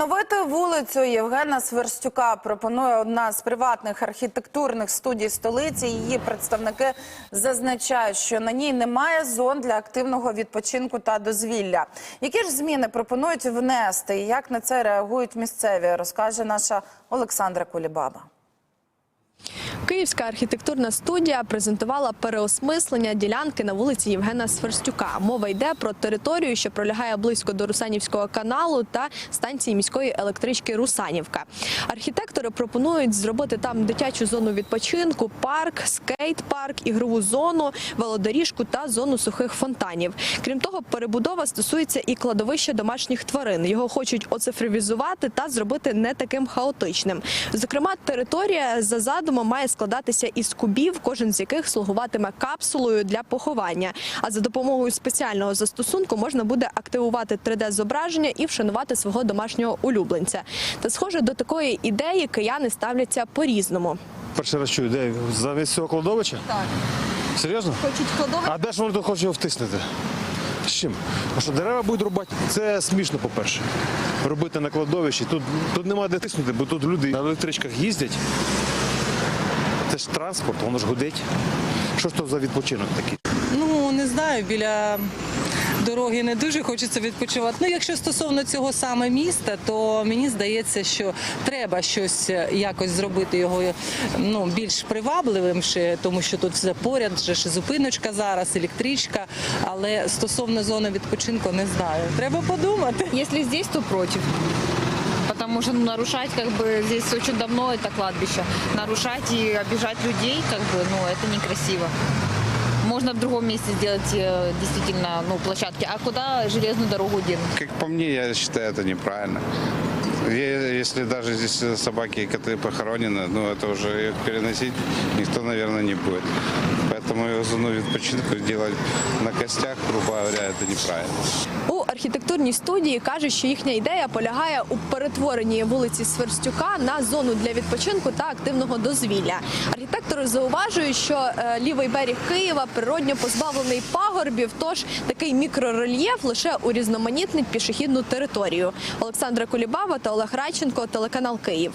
Оновити вулицю Євгена Сверстюка пропонує одна з приватних архітектурних студій столиці. Її представники зазначають, що на ній немає зон для активного відпочинку та дозвілля. Які ж зміни пропонують внести і як на це реагують місцеві, розкаже наша Олександра Кулібаба. Київська архітектурна студія презентувала переосмислення ділянки на вулиці Євгена Сверстюка. Мова йде про територію, що пролягає близько до Русанівського каналу та станції міської електрички Русанівка. Архітектори пропонують зробити там дитячу зону відпочинку, парк, скейт-парк, ігрову зону, велодоріжку та зону сухих фонтанів. Крім того, перебудова стосується і кладовища домашніх тварин. Його хочуть оцифровізувати та зробити не таким хаотичним. Зокрема, територія за задумом має складатися із кубів, кожен з яких слугуватиме капсулою для поховання. А за допомогою спеціального застосунку можна буде активувати 3D-зображення і вшанувати свого домашнього улюбленця. Та схоже до такої ідеї кияни ставляться по-різному. Перший раз чую, де замість цього кладовища? Так, Серйозно? хочуть кладовища. А де ж вони тут хочуть його втиснути? З чим? А що дерева будуть рубати? Це смішно, по-перше. Робити на кладовищі. Тут, тут нема де тиснути, бо тут люди на електричках їздять. Це ж транспорт, воно ж гудить. Що ж то за відпочинок такий? Ну не знаю, біля дороги не дуже хочеться відпочивати. Ну, якщо стосовно цього саме міста, то мені здається, що треба щось е, якось зробити його ну більш привабливим, ще, тому що тут все поряд, вже ж зупиночка зараз, електричка. Але стосовно зони відпочинку не знаю. Треба подумати. Если здесь, то против. Ну, нарушать, как бы, здесь очень давно это кладбище. Нарушать и обижать людей, как бы, ну, это некрасиво. Можно в другом месте сделать э, действительно ну, площадки. А куда железную дорогу денут? Как по мне, я считаю, это неправильно. Если даже здесь собаки и коты похоронены, ну это уже их переносить никто, наверное, не будет. Поэтому ее зону відпочинку делать на костях, грубо говоря, это неправильно. У архітектурній студії кажуть, що їхня ідея полягає у перетворенні вулиці Сверстюка на зону для відпочинку та активного дозвілля. Архітектори зауважують, що е, лівий берег Києва природньо позбавлений пагорбів, тож такий мікрорельєф лише урізноманітнить пішохідну територію. Олександра Кулібава та Олег Радченко, телеканал Київ.